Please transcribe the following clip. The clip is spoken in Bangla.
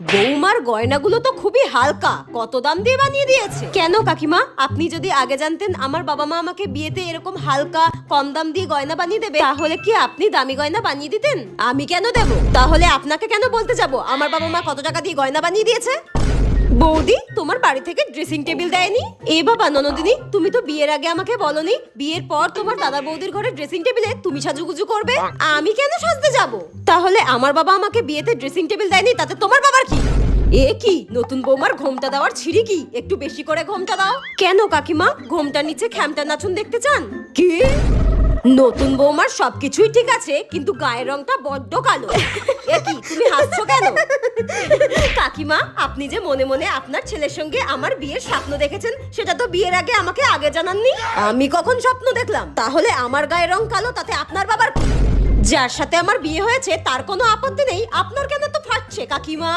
বৌমার গয়নাগুলো তো খুবই হালকা। কত দাম দিয়ে বানিয়ে দিয়েছে? কেন কাকিমা? আপনি যদি আগে জানতেন আমার বাবা মা আমাকে বিয়েতে এরকম হালকা কম দাম দিয়ে গয়না বানিয়ে দেবে তাহলে কি আপনি দামি গয়না বানিয়ে দিতেন? আমি কেন দেব? তাহলে আপনাকে কেন বলতে যাব? আমার বাবা মা কত টাকা দিয়ে গয়না বানিয়ে দিয়েছে? বৌদি তোমার বাড়ি থেকে ড্রেসিং টেবিল দেয়নি? এ বাবা ননদিনী, তুমি তো বিয়ের আগে আমাকে বলনি, বিয়ের পর তোমার দাদা বৌদির ঘরে ড্রেসিং টেবিলে তুমি সাজুগুজু করবে, আমি কেন সাজতে যাব? তাহলে আমার বাবা আমাকে বিয়েতে ড্রেসিং টেবিল দেয়নি, তাতে তোমার বাবার কি? এ কি, নতুন বৌমার ঘোমটা দেওয়ার ছিঁড়ি কি? একটু বেশি করে ঘোমটা দাও। কেন কাকিমা, ঘোমটার নিচে খ্যামটা নাচুন দেখতে চান? কি? নতুন বৌমার সবকিছুই ঠিক আছে, কিন্তু গায়ের রংটা বড্ড কালো। এ তুমি হাসছো কেন? কাকিমা, আপনি যে মনে মনে আপনার ছেলের সঙ্গে আমার বিয়ের স্বপ্ন দেখেছেন, সেটা তো বিয়ের আগে আমাকে আগে জানাননি? আমি কখন স্বপ্ন দেখলাম? তাহলে আমার গায়ের রং কালো, তাতে আপনার বাবার যার সাথে আমার বিয়ে হয়েছে, তার কোনো আপত্তি নেই। আপনার কেন তো ফাটছে, কাকিমা?